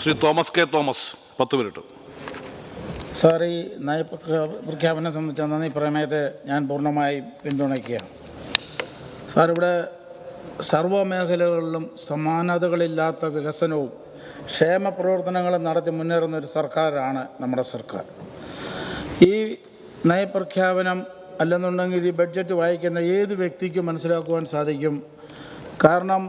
Shri Thomas K Thomas പത്ത് minute. Sir ഈ നയപ്രഖ്യാപനം പ്രഖ്യാപനം സംബന്ധിച്ച നന്ദി. പ്രമേയത്തെ ഞാൻ പൂർണമായി പിന്തുണയ്ക്കുകയാണ്. സാർ ഇവിടെ സർവ മേഖലകളിലും സമാനതകളില്ലാത്ത വികസനവും ക്ഷേമ പ്രവർത്തനങ്ങളും നടത്തി മുന്നേറുന്ന ഒരു സർക്കാരാണ് നമ്മുടെ സർക്കാർ. ഈ നയപ്രഖ്യാപനം അല്ലെന്നുണ്ടെങ്കിൽ ഈ ബഡ്ജറ്റ് വായിക്കുന്ന ഏത് വ്യക്തിക്കും മനസ്സിലാക്കുവാൻ സാധിക്കും? കാരണം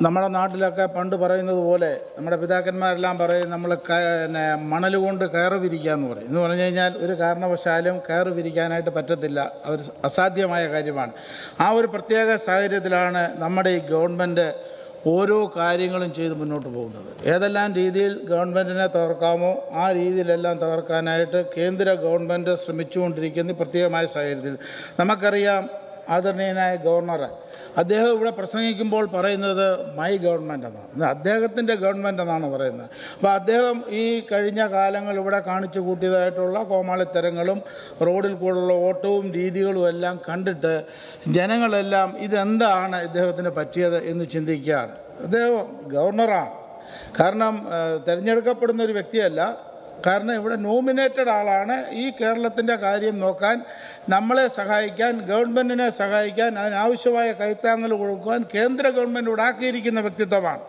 നമ്മുടെ നാട്ടിലൊക്കെ പണ്ട് പറയുന്നത് പോലെ നമ്മുടെ പിതാക്കന്മാരെല്ലാം പറയും നമ്മൾ പിന്നെ മണൽ കൊണ്ട് കയറ് വിരിക്കുക എന്ന് പറയും. എന്ന് പറഞ്ഞു കഴിഞ്ഞാൽ ഒരു കാരണവശാലും കയറ് വിരിക്കാനായിട്ട് പറ്റത്തില്ല. അവർ അസാധ്യമായ കാര്യമാണ്. ആ ഒരു പ്രത്യേക സാഹചര്യത്തിലാണ് നമ്മുടെ ഈ ഗവൺമെന്റ് ഓരോ കാര്യങ്ങളും ചെയ്ത് മുന്നോട്ട് പോകുന്നത്. ഏതെല്ലാം രീതിയിൽ ഗവൺമെന്റിനെ തകർക്കാമോ ആ രീതിയിലെല്ലാം തകർക്കാനായിട്ട് കേന്ദ്ര ഗവൺമെന്റ് ശ്രമിച്ചുകൊണ്ടിരിക്കുന്ന പ്രത്യേകമായ സാഹചര്യത്തിൽ. നമുക്കറിയാം ആദരണീയനായ ഗവർണർ അദ്ദേഹം ഇവിടെ പ്രസംഗിക്കുമ്പോൾ പറയുന്നത് മൈ ഗവൺമെന്റ് എന്നാണ്. അദ്ദേഹത്തിന്റെ ഗവൺമെന്റ് എന്നാണ് പറയുന്നത്. അപ്പോൾ അദ്ദേഹം ഈ കഴിഞ്ഞ കാലങ്ങൾ ഇവിടെ കാണിച്ചു കൂട്ടിയതായിട്ടുള്ള കോമാളിത്തരങ്ങളും റോഡിൽ കൂടെയുള്ള ഓട്ടവും രീതികളും എല്ലാം കണ്ടിട്ട് ജനങ്ങളെല്ലാം ഇതെന്താണ് ഇദ്ദേഹത്തിന് പറ്റിയത് എന്ന് ചിന്തിക്കുകയാണ്. അദ്ദേഹം ഗവർണറാണ്. കാരണം തിരഞ്ഞെടുക്കപ്പെടുന്ന ഒരു വ്യക്തിയല്ല. കാരണം ഇവിടെ നോമിനേറ്റഡ് ആളാണ്. ഈ കേരളത്തിന്റെ കാര്യം നോക്കാൻ നമ്മളെ സഹായിക്കാൻ ഗവൺമെന്റിനെ സഹായിക്കാൻ അതിനാവശ്യമായ കൈത്താങ്ങൽ കൊടുക്കുവാൻ കേന്ദ്ര ഗവൺമെന്റ് ഉണ്ടാക്കിയിരിക്കുന്ന വ്യക്തിത്വമാണ്.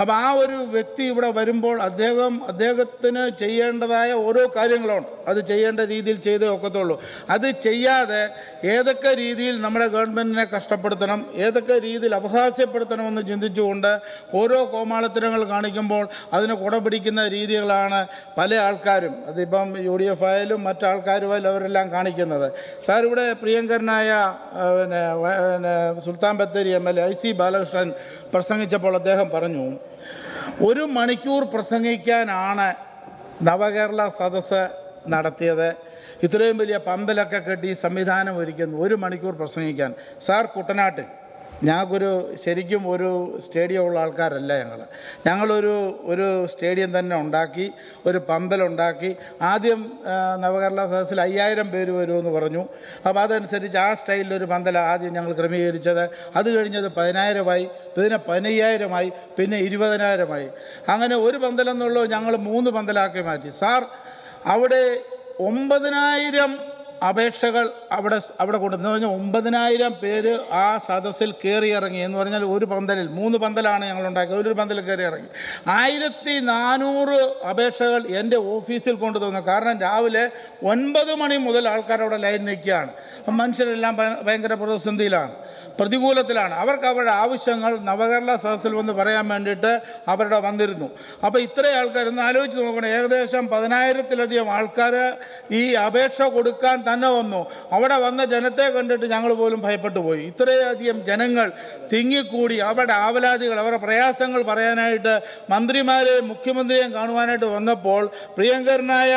അപ്പോൾ ആ ഒരു വ്യക്തി ഇവിടെ വരുമ്പോൾ അദ്ദേഹം അദ്ദേഹത്തിന് ചെയ്യേണ്ടതായ ഓരോ കാര്യങ്ങളുണ്ട്. അത് ചെയ്യേണ്ട രീതിയിൽ ചെയ്തേ ഒക്കത്തുള്ളൂ. അത് ചെയ്യാതെ ഏതൊക്കെ രീതിയിൽ നമ്മുടെ ഗവൺമെന്റിനെ കഷ്ടപ്പെടുത്തണം ഏതൊക്കെ രീതിയിൽ അപഹാസ്യപ്പെടുത്തണമെന്ന് ചിന്തിച്ചുകൊണ്ട് ഓരോ കോമാളിത്തരങ്ങൾ കാണിക്കുമ്പോൾ അതിന് കുടപിടിക്കുന്ന രീതികളാണ് പല ആൾക്കാരും അതിപ്പം യു ഡി എഫ് ആയാലും മറ്റാൾക്കാരുമായാലും അവരെല്ലാം കാണിക്കുന്നത്. സാർ ഇവിടെ പ്രിയങ്കരനായ പിന്നെ പിന്നെ Sultan Bathery M L A I C Balakrishnan പ്രസംഗിച്ചപ്പോൾ അദ്ദേഹം പറഞ്ഞു ഒരു മണിക്കൂർ പ്രസംഗിക്കാനാണ് നവകേരള സദസ്സ് നടത്തിയത്. ഇത്രയും വലിയ പമ്പലൊക്കെ കെട്ടി സംവിധാനം ഒരുക്കുന്നു. ഒരു മണിക്കൂർ പ്രസംഗിക്കാൻ. സാർ കുട്ടനാട്ടിൽ ഞങ്ങൾക്കൊരു ശരിക്കും ഒരു സ്റ്റേഡിയം ഉള്ള ആൾക്കാരല്ല ഞങ്ങൾ ഞങ്ങളൊരു ഒരു സ്റ്റേഡിയം തന്നെ ഉണ്ടാക്കി ഒരു പന്തലുണ്ടാക്കി. ആദ്യം നവകേരള സദസ്സിൽ അയ്യായിരം പേര് വരുമെന്ന് പറഞ്ഞു. അപ്പോൾ അതനുസരിച്ച് ആ സ്റ്റൈലിലൊരു പന്തല ആദ്യം ഞങ്ങൾ ക്രമീകരിച്ചത്. അത് കഴിഞ്ഞത് പതിനായിരമായി പിന്നെ പതിനയ്യായിരമായി പിന്നെ ഇരുപതിനായിരമായി. അങ്ങനെ ഒരു പന്തലെന്നുള്ളത് ഞങ്ങൾ മൂന്ന് പന്തലാക്കി മാറ്റി. സാർ അവിടെ ഒമ്പതിനായിരം അപേക്ഷകൾ അവിടെ അവിടെ കൊണ്ടുവന്നു. പറഞ്ഞാൽ ഒമ്പതിനായിരം പേര് ആ സദസ്സിൽ കയറി ഇറങ്ങി എന്ന് പറഞ്ഞാൽ ഒരു പന്തലിൽ മൂന്ന് പന്തലാണ് ഞങ്ങൾ ഉണ്ടാക്കിയത്. ഒരു പന്തലിൽ കയറി ഇറങ്ങി ആയിരത്തി നാനൂറ് അപേക്ഷകൾ എന്റെ ഓഫീസിൽ കൊണ്ടു തന്നു കാരണം രാവിലെ ഒൻപത് മണി മുതൽ ആൾക്കാർ അവിടെ ലൈൻ നിൽക്കുകയാണ്. അപ്പം മനുഷ്യരെല്ലാം ഭയ- ഭയങ്കര പ്രതിസന്ധിയിലാണ് പ്രതികൂലത്തിലാണ്. അവർക്ക് അവരുടെ ആവശ്യങ്ങൾ നവകേരള സദസ്സിൽ വന്ന് പറയാൻ വേണ്ടിയിട്ട് അവരുടെ വന്നിരുന്നു. അപ്പോൾ ഇത്രയും ആൾക്കാർ ഒന്ന് ആലോചിച്ച് നോക്കണം. ഏകദേശം പതിനായിരത്തിലധികം ആൾക്കാർ ഈ അപേക്ഷ കൊടുക്കാൻ തന്നെ വന്നു. അവിടെ വന്ന ജനത്തെ കണ്ടിട്ട് ഞങ്ങൾ പോലും ഭയപ്പെട്ടു പോയി. ഇത്രയധികം ജനങ്ങൾ തിങ്ങിക്കൂടി അവരുടെ ആവലാതികൾ അവരുടെ പ്രയാസങ്ങൾ പറയാനായിട്ട് മന്ത്രിമാരെയും മുഖ്യമന്ത്രിയെയും കാണുവാനായിട്ട് വന്നപ്പോൾ പ്രിയങ്കരനായ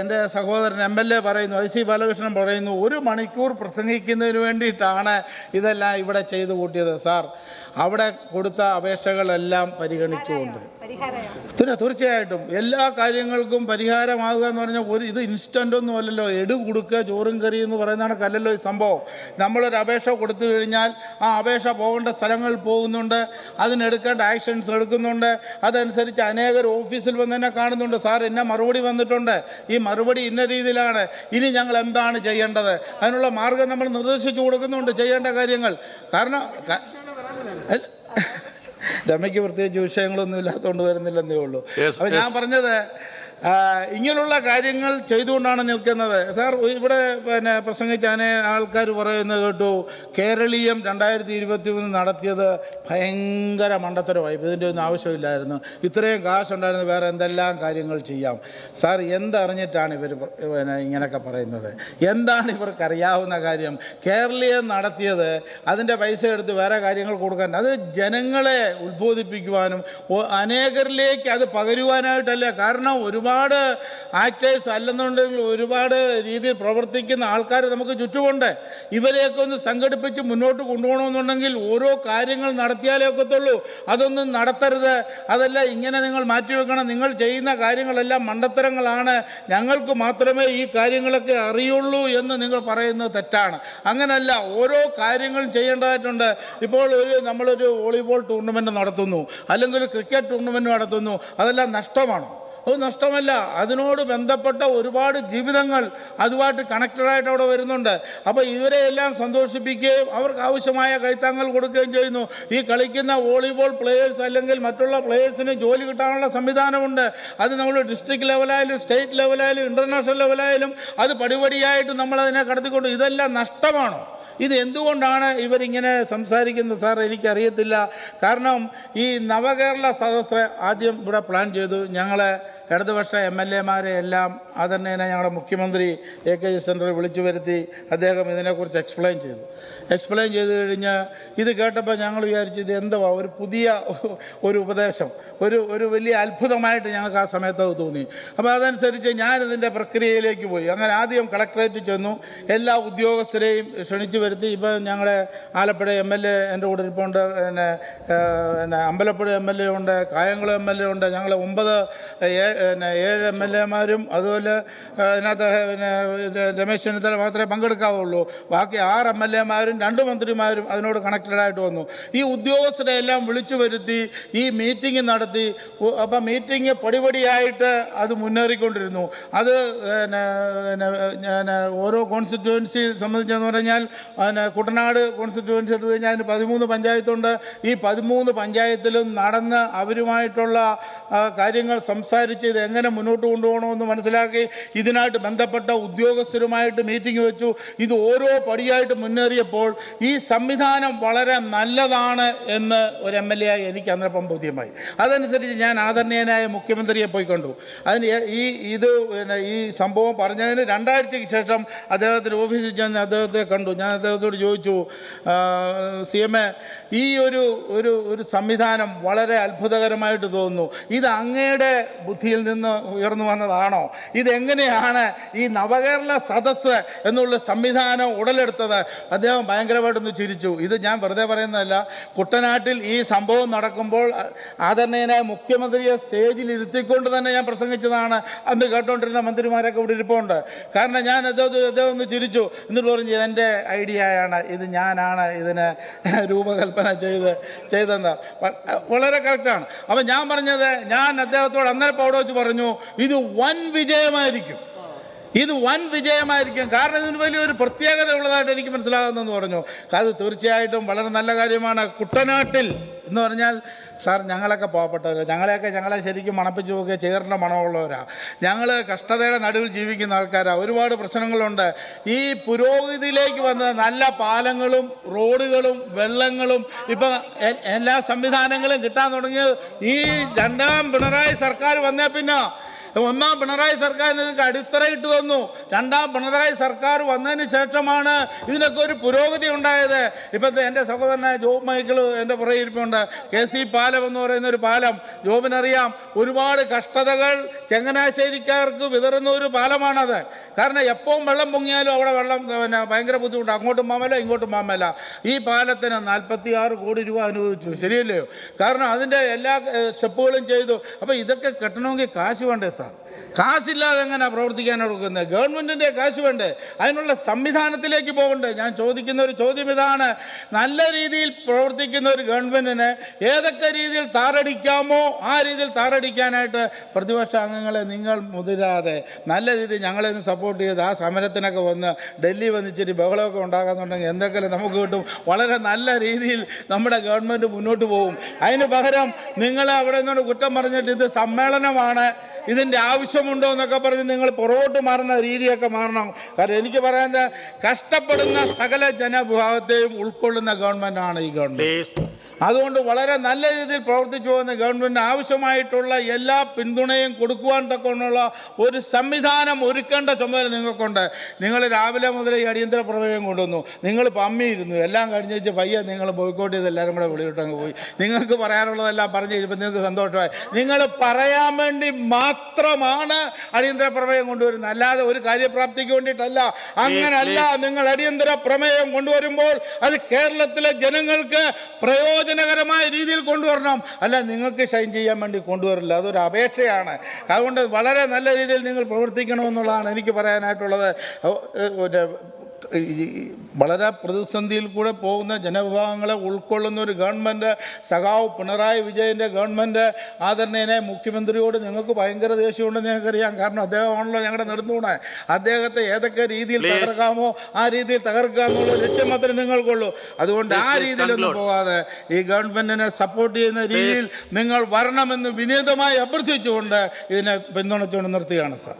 എന്റെ സഹോദരൻ എം എൽ എ പറയുന്നു ഐ സി ബാലകൃഷ്ണൻ പറയുന്നു ഒരു മണിക്കൂർ പ്രസംഗിക്കുന്നതിന് വേണ്ടിയിട്ടാണ് ഇതെല്ലാം ഇവിടെ ചെയ്തു കൂട്ടിയത് സാർ. അവിടെ കൊടുത്ത അപേക്ഷകളെല്ലാം പരിഗണിച്ചുകൊണ്ട്. പിന്നെ തീർച്ചയായിട്ടും എല്ലാ കാര്യങ്ങൾക്കും പരിഹാരമാകുക എന്ന് പറഞ്ഞാൽ ഒരു ഇത് ഇൻസ്റ്റന്റ് ഒന്നും അല്ലല്ലോ. എടു കൊടുക്കുക ചോറും കറി എന്ന് പറയുന്നതാണ് കല്ലല്ലോ ഈ സംഭവം. നമ്മളൊരു അപേക്ഷ കൊടുത്തു കഴിഞ്ഞാൽ ആ അപേക്ഷ പോകേണ്ട സ്ഥലങ്ങൾ പോകുന്നുണ്ട് അതിനെടുക്കേണ്ട ആക്ഷൻസ് എടുക്കുന്നുണ്ട് അതനുസരിച്ച് അനേകർ ഓഫീസിൽ വന്ന് തന്നെ കാണുന്നുണ്ട്. സാർ എന്നെ മറുപടി വന്നിട്ടുണ്ട്. ഈ മറുപടി ഇന്ന രീതിയിലാണ്. ഇനി ഞങ്ങൾ എന്താണ് ചെയ്യേണ്ടത്? അതിനുള്ള മാർഗം നമ്മൾ നിർദ്ദേശിച്ചു കൊടുക്കുന്നുണ്ട് ചെയ്യേണ്ട കാര്യങ്ങൾ. കാരണം രമയ്ക്ക് പ്രത്യേകിച്ച് വിഷയങ്ങളൊന്നും ഇല്ലാത്തതുകൊണ്ട് വരുന്നില്ലെന്നേ ഉള്ളൂ അപ്പൊ ഞാൻ. പറഞ്ഞത് ഇങ്ങനെയുള്ള കാര്യങ്ങൾ ചെയ്തുകൊണ്ടാണ് നിൽക്കുന്നത്. സാർ ഇവിടെ പിന്നെ പ്രസംഗിച്ചാനെ ആൾക്കാർ പറയുന്നത് കേട്ടു കേരളീയം രണ്ടായിരത്തി ഇരുപത്തി മൂന്ന് നടത്തിയത് ഭയങ്കര മണ്ടത്തരമായി. ഇതിന്റെ ഒന്നും ആവശ്യമില്ലായിരുന്നു. ഇത്രയും കാശുണ്ടായിരുന്നു വേറെ എന്തെല്ലാം കാര്യങ്ങൾ ചെയ്യാം. സാർ എന്തറിഞ്ഞിട്ടാണ് ഇവർ പിന്നെ ഇങ്ങനെയൊക്കെ പറയുന്നത്? എന്താണ് ഇവർക്ക് അറിയാവുന്ന കാര്യം? കേരളീയം നടത്തിയത് അതിന്റെ പൈസ എടുത്ത് വേറെ കാര്യങ്ങൾ കൊടുക്കാൻ അത് ജനങ്ങളെ ഉത്ബോധിപ്പിക്കുവാനും അനേകരിലേക്ക് അത് പകരുവാനായിട്ടല്ല. കാരണം ഒരുപാട് ഒരുപാട് ആക്ടേഴ്സ് അല്ലെന്നുണ്ടെങ്കിൽ ഒരുപാട് രീതിയിൽ പ്രവർത്തിക്കുന്ന ആൾക്കാർ നമുക്ക് ചുറ്റുമുണ്ട്. ഇവരെയൊക്കെ ഒന്ന് സംഘടിപ്പിച്ച് മുന്നോട്ട് കൊണ്ടുപോകണമെന്നുണ്ടെങ്കിൽ ഓരോ കാര്യങ്ങൾ നടത്തിയാലേ ഒക്കത്തുള്ളൂ. അതൊന്നും നടത്തരുത്. അതല്ല ഇങ്ങനെ നിങ്ങൾ മാറ്റിവെക്കണം നിങ്ങൾ ചെയ്യുന്ന കാര്യങ്ങളെല്ലാം മണ്ടത്തരങ്ങളാണ്. ഞങ്ങൾക്ക് മാത്രമേ ഈ കാര്യങ്ങളൊക്കെ അറിയുള്ളൂ എന്ന് നിങ്ങൾ പറയുന്നത് തെറ്റാണ്. അങ്ങനല്ല ഓരോ കാര്യങ്ങളും ചെയ്യേണ്ടതായിട്ടുണ്ട്. ഇപ്പോൾ ഒരു നമ്മളൊരു വോളിബോൾ ടൂർണമെന്റ് നടത്തുന്നു. അല്ലെങ്കിൽ ഒരു ക്രിക്കറ്റ് ടൂർണമെന്റ് നടത്തുന്നു. അതെല്ലാം നഷ്ടമാണോ. അത് നഷ്ടമല്ല. അതിനോട് ബന്ധപ്പെട്ട ഒരുപാട് ജീവിതങ്ങൾ അതുമായിട്ട് കണക്റ്റഡായിട്ട് അവിടെ വരുന്നുണ്ട്. അപ്പോൾ ഇവരെ എല്ലാം സന്തോഷിപ്പിക്കുകയും അവർക്ക് ആവശ്യമായ കൈത്താങ്ങൾ കൊടുക്കുകയും ചെയ്യുന്നു. ഈ കളിക്കുന്ന വോളിബോൾ പ്ലെയേഴ്സ് അല്ലെങ്കിൽ മറ്റുള്ള പ്ലെയേഴ്സിന് ജോലി കിട്ടാനുള്ള സംവിധാനമുണ്ട്. അത് നമ്മൾ ഡിസ്ട്രിക്ട് ലെവലായാലും സ്റ്റേറ്റ് ലെവലായാലും ഇന്റർനാഷണൽ ലെവലായാലും അത് പടിപടിയായിട്ട് നമ്മളതിനെ കടത്തിക്കൊണ്ട് ഇതെല്ലാം നഷ്ടമാണോ? ഇത് എന്തുകൊണ്ടാണ് ഇവരിങ്ങനെ സംസാരിക്കുന്നത് സാർ എനിക്കറിയത്തില്ല. കാരണം ഈ നവകേരള സദസ്സ് ആദ്യം ഇവിടെ പ്ലാൻ ചെയ്തു. ഞങ്ങളെ ഇടതുപക്ഷ എം എൽ എമാരെ എല്ലാം ആദരണീയനെ ഞങ്ങളുടെ മുഖ്യമന്ത്രി എ കെ ജി സെന്ററിൽ വിളിച്ചു വരുത്തി അദ്ദേഹം ഇതിനെക്കുറിച്ച് എക്സ്പ്ലെയിൻ ചെയ്തു. എക്സ്പ്ലെയിൻ ചെയ്ത് കഴിഞ്ഞ് ഇത് കേട്ടപ്പോൾ ഞങ്ങൾ വിചാരിച്ചു ഇത് എന്തുവാ? ഒരു പുതിയ ഒരു ഉപദേശം. ഒരു ഒരു വലിയ അത്ഭുതമായിട്ട് ഞങ്ങൾക്ക് ആ സമയത്ത് തോന്നി. അപ്പോൾ അതനുസരിച്ച് ഞാനിതിന്റെ പ്രക്രിയയിലേക്ക് പോയി. അങ്ങനെ ആദ്യം കളക്ടറേറ്റ് ചെന്നു. എല്ലാ ഉദ്യോഗസ്ഥരെയും ക്ഷണിച്ചു വരുത്തി. ഇപ്പം ഞങ്ങളുടെ ആലപ്പുഴ എം എൽ എ എന്റെ കൂടെ ഇരിപ്പുണ്ട്. പിന്നെ പിന്നെ അമ്പലപ്പുഴ എം എൽ എ ഉണ്ട് കായംകുളം എം എൽ എ ഉണ്ട്. ഞങ്ങൾ ഒമ്പത് പിന്നെ ഏഴ് എം എൽ എമാരും അതുപോലെ അതിനകത്ത് പിന്നെ രമേശ് ചെന്നിത്തല മാത്രമേ പങ്കെടുക്കാവുള്ളൂ. ബാക്കി ആറ് എം എൽ എമാരും രണ്ട് മന്ത്രിമാരും അതിനോട് കണക്റ്റഡ് ആയിട്ട് വന്നു. ഈ ഉദ്യോഗസ്ഥരെ എല്ലാം വിളിച്ചു വരുത്തി ഈ മീറ്റിംഗ് നടത്തി. അപ്പം മീറ്റിംഗ് പടിപടിയായിട്ട് അത് മുന്നേറിക്കൊണ്ടിരുന്നു. അത് പിന്നെ ഓരോ കോൺസ്റ്റിറ്റ്യുവൻസി സംബന്ധിച്ചെന്ന് പറഞ്ഞാൽ പിന്നെ കുട്ടനാട് കോൺസ്റ്റിറ്റ്യുവൻസി എടുത്തു കഴിഞ്ഞാൽ അതിന് പതിമൂന്ന് പഞ്ചായത്തുണ്ട്. ഈ പതിമൂന്ന് പഞ്ചായത്തിലും നടന്ന് അവരുമായിട്ടുള്ള കാര്യങ്ങൾ സംസാരിച്ച് ഇത് എങ്ങനെ മുന്നോട്ട് കൊണ്ടുപോകണമെന്ന് മനസ്സിലാക്കി ഇതിനായിട്ട് ബന്ധപ്പെട്ട ഉദ്യോഗസ്ഥരുമായിട്ട് മീറ്റിംഗ് വെച്ചു. ഇത് ഓരോ പടിയായിട്ട് മുന്നേറിയപ്പോൾ ഈ സംവിധാനം വളരെ നല്ലതാണ് എന്ന് ഒരു എം എൽ എ ആയി എനിക്ക് അന്നപ്പം ബോധ്യമായി. അതനുസരിച്ച് ഞാൻ ആദരണീയനായ മുഖ്യമന്ത്രിയെ പോയി കണ്ടു. അതിന് ഈ ഇത് പിന്നെ ഈ സംഭവം പറഞ്ഞതിന് രണ്ടാഴ്ചയ്ക്ക് ശേഷം അദ്ദേഹത്തിന്റെ ഓഫീസിൽ ചെന്ന് അദ്ദേഹത്തെ കണ്ടു. ഞാൻ അദ്ദേഹത്തോട് ചോദിച്ചു സി എം എ ഈ ഒരു ഒരു ഒരു സംവിധാനം വളരെ അത്ഭുതകരമായിട്ട് തോന്നുന്നു. ഇത് അങ്ങയുടെ ബുദ്ധിയിൽ നിന്ന് ഉയർന്നു വന്നതാണോ? ഇതെങ്ങനെയാണ് ഈ നവകേരള സദസ്സ് എന്നുള്ള സംവിധാനം ഉടലെടുത്തത്? അദ്ദേഹം ഭയങ്കരമായിട്ടൊന്ന് ചിരിച്ചു. ഇത് ഞാൻ വെറുതെ പറയുന്നതല്ല. കുട്ടനാട്ടിൽ ഈ സംഭവം നടക്കുമ്പോൾ ആദരണീയനായ മുഖ്യമന്ത്രിയെ സ്റ്റേജിൽ ഇരുത്തിക്കൊണ്ട് തന്നെ ഞാൻ പ്രസംഗിച്ചതാണ്. അന്ന് കേട്ടുകൊണ്ടിരുന്ന മന്ത്രിമാരൊക്കെ ഇവിടെ ഇരിപ്പുണ്ട്. കാരണം ഞാൻ അദ്ദേഹം അദ്ദേഹം ഒന്ന് ചിരിച്ചു. എന്നിട്ട് പറഞ്ഞു ഇതെന്റെ ഐഡിയയാണ്. ഇത് ഞാനാണ് ഇതിന് രൂപകൽപ്പന ചെയ്ത് ചെയ്തെന്ന്. വളരെ കറക്റ്റാണ് അപ്പം ഞാൻ പറഞ്ഞത് ഞാൻ അദ്ദേഹത്തോട് അന്നേരം അവിടെ വെച്ച് പറഞ്ഞു ഇത് വൻ വിജയമായിരിക്കും. ഇത് വൻ വിജയമായിരിക്കും. കാരണം ഇതിന് വലിയൊരു പ്രത്യേകത ഉള്ളതായിട്ട് എനിക്ക് മനസ്സിലാകുന്നെന്ന് പറഞ്ഞു. അത് തീർച്ചയായിട്ടും വളരെ നല്ല കാര്യമാണ് കുട്ടനാട്ടിൽ. എന്ന് പറഞ്ഞാൽ സാർ ഞങ്ങളൊക്കെ പാവപ്പെട്ടവരാണ് ഞങ്ങളെയൊക്കെ ഞങ്ങളെ ശരിക്കും മണപ്പിച്ച് നോക്കിയ ചേറിന്റെ മണമുള്ളവരാണ് ഞങ്ങൾ കഷ്ടതയുടെ നടുവിൽ ജീവിക്കുന്ന ആൾക്കാരാണ് ഒരുപാട് പ്രശ്നങ്ങളുണ്ട്. ഈ പുരോഗതിയിലേക്ക് വന്ന നല്ല പാലങ്ങളും റോഡുകളും വെള്ളങ്ങളും ഇപ്പം എല്ലാ സംവിധാനങ്ങളും കിട്ടാൻ തുടങ്ങിയത് ഈ രണ്ടാം പിണറായി സർക്കാർ വന്നേ പിന്നെ. ഒന്നാം പിണറായി സർക്കാർ നിങ്ങൾക്ക് അടിത്തറയിട്ട് തന്നു. രണ്ടാം പിണറായി സർക്കാർ വന്നതിന് ശേഷമാണ് ഇതിനൊക്കെ ഒരു പുരോഗതി ഉണ്ടായത്. ഇപ്പോഴത്തെ എന്റെ സഹോദരനായ ജോബ് മൈക്കിൾ എന്റെ പുറകെ ഇരിപ്പുണ്ട്. കെ സി പാലം എന്ന് പറയുന്ന ഒരു പാലം. ജോബിനറിയാം ഒരുപാട് കഷ്ടതകൾ ചങ്ങനാശ്ശേരിക്കാർക്ക് വിതറുന്ന ഒരു പാലമാണത്. കാരണം എപ്പോഴും വെള്ളം പൊങ്ങിയാലും അവിടെ വെള്ളം പിന്നെ ഭയങ്കര ബുദ്ധിമുട്ട്. അങ്ങോട്ടും മാമല ഇങ്ങോട്ടും മാമല ഈ പാലത്തിന് നാൽപ്പത്തി ആറ് കോടി രൂപ അനുവദിച്ചു. ശരിയല്ലയോ? കാരണം അതിന്റെ എല്ലാ സ്റ്റെപ്പുകളും ചെയ്തു. അപ്പോൾ ഇതൊക്കെ കെട്ടണമെങ്കിൽ കാശ് വേണ്ടേ സാർ? കാശില്ലാതെ എങ്ങനെ പ്രവർത്തിക്കാൻ കൊടുക്കുന്നത് ഗവൺമെന്റിന്റെ കാശ് വേണ്ടേ? അതിനുള്ള സംവിധാനത്തിലേക്ക് പോകണ്ടേ? ഞാൻ ചോദിക്കുന്ന ഒരു ചോദ്യം ഇതാണ്. നല്ല രീതിയിൽ പ്രവർത്തിക്കുന്ന ഒരു ഗവൺമെന്റിന് ഏതൊക്കെ രീതിയിൽ താറടിക്കാമോ ആ രീതിയിൽ താറടിക്കാനായിട്ട് പ്രതിപക്ഷ അംഗങ്ങളെ നിങ്ങൾ മുതിരാതെ നല്ല രീതിയിൽ ഞങ്ങളെ ഒന്ന് സപ്പോർട്ട് ചെയ്ത് ആ സമരത്തിനൊക്കെ വന്ന് ഡൽഹി വന്നിച്ചിട്ട് ബഹളമൊക്കെ ഉണ്ടാകാന്നുണ്ടെങ്കിൽ എന്തെങ്കിലും നമുക്ക് കിട്ടും? വളരെ നല്ല രീതിയിൽ നമ്മുടെ ഗവൺമെന്റ് മുന്നോട്ട് പോകും അതിന് പകരം നിങ്ങൾ അവിടെ നിന്നോട് കുറ്റം പറഞ്ഞിട്ട് ഇത് സമ്മേളനമാണ്. ഇതിന്റെ ആവശ്യമുണ്ടോ എന്നൊക്കെ പറഞ്ഞ് നിങ്ങൾ പുറകോട്ട് മാറുന്ന രീതിയൊക്കെ മാറണം. കാരണം എനിക്ക് പറയാൻ കഷ്ടപ്പെടുന്ന സകല ജനവിഭാഗത്തെയും ഉൾക്കൊള്ളുന്ന ഗവൺമെന്റാണ് ഈ ഗവൺമെന്റ് അതുകൊണ്ട് വളരെ നല്ല രീതിയിൽ പ്രവർത്തിച്ചു പോകുന്ന ഗവൺമെന്റ് ആവശ്യമായിട്ടുള്ള എല്ലാ പിന്തുണയും കൊടുക്കുവാൻ തക്കമുള്ള ഒരു സംവിധാനം ഒരുക്കേണ്ട ചുമതല നിങ്ങൾക്കുണ്ട്. നിങ്ങൾ രാവിലെ മുതൽ ഈ അടിയന്തര പ്രമേയം കൊണ്ടുവന്നു. നിങ്ങൾ പമ്മിയിരുന്നു എല്ലാം കഴിഞ്ഞ് വെച്ച് പയ്യെ നിങ്ങൾ ബോയ്ക്കോട്ട് ചെയ്ത് എല്ലാവരും കൂടെ വിളിയിട്ടങ്ങ് പോയി. നിങ്ങൾക്ക് പറയാനുള്ളതെല്ലാം പറഞ്ഞു കഴിഞ്ഞപ്പോൾ നിങ്ങൾക്ക് സന്തോഷമായി. നിങ്ങൾ പറയാൻ വേണ്ടി മാത്രമാണ് അടിയന്തര പ്രമേയം കൊണ്ടുവരുന്നത്. അല്ലാതെ ഒരു കാര്യപ്രാപ്തിക്ക് വേണ്ടിയിട്ടല്ല. അങ്ങനല്ല. നിങ്ങൾ അടിയന്തര പ്രമേയം കൊണ്ടുവരുമ്പോൾ അത് കേരളത്തിലെ ജനങ്ങൾക്ക് പ്രയോജനകരമായ രീതിയിൽ കൊണ്ടുവരണം. അല്ല നിങ്ങൾക്ക് ഷൈൻ ചെയ്യാൻ വേണ്ടി കൊണ്ടുവരില്ല. അതൊരു അപേക്ഷയാണ്. അതുകൊണ്ട് വളരെ നല്ല രീതിയിൽ നിങ്ങൾ പ്രവർത്തിക്കണമെന്നുള്ളതാണ് എനിക്ക് പറയാനായിട്ടുള്ളത്. വളരെ പ്രതിസന്ധിയിൽ കൂടെ പോകുന്ന ജനവിഭാഗങ്ങളെ ഉൾക്കൊള്ളുന്ന ഒരു ഗവൺമെന്റ് സഖാവ് പിണറായി വിജയന്റെ ഗവൺമെന്റ് ആദരണീയനെ മുഖ്യമന്ത്രിയോട് ഞങ്ങൾക്ക് ഭയങ്കര ദേഷ്യമുണ്ടെന്ന് ഞങ്ങൾക്കറിയാം. കാരണം അദ്ദേഹമാണല്ലോ ഞങ്ങളുടെ നിർന്നൂണെ അദ്ദേഹത്തെ ഏതൊക്കെ രീതിയിൽ. തകർക്കാമോ ആ രീതിയിൽ തകർക്കാമെന്നുള്ള ലക്ഷ്യം മാത്രമേ നിങ്ങൾക്കുള്ളൂ. അതുകൊണ്ട് ആ രീതിയിലൊന്നും പോകാതെ ഈ ഗവൺമെന്റിനെ സപ്പോർട്ട് ചെയ്യുന്ന രീതിയിൽ നിങ്ങൾ വരണമെന്ന് വിനീതമായി അഭ്യർത്ഥിച്ചുകൊണ്ട് ഇതിനെ പിന്തുണച്ചുകൊണ്ട് നിർത്തുകയാണ് സാർ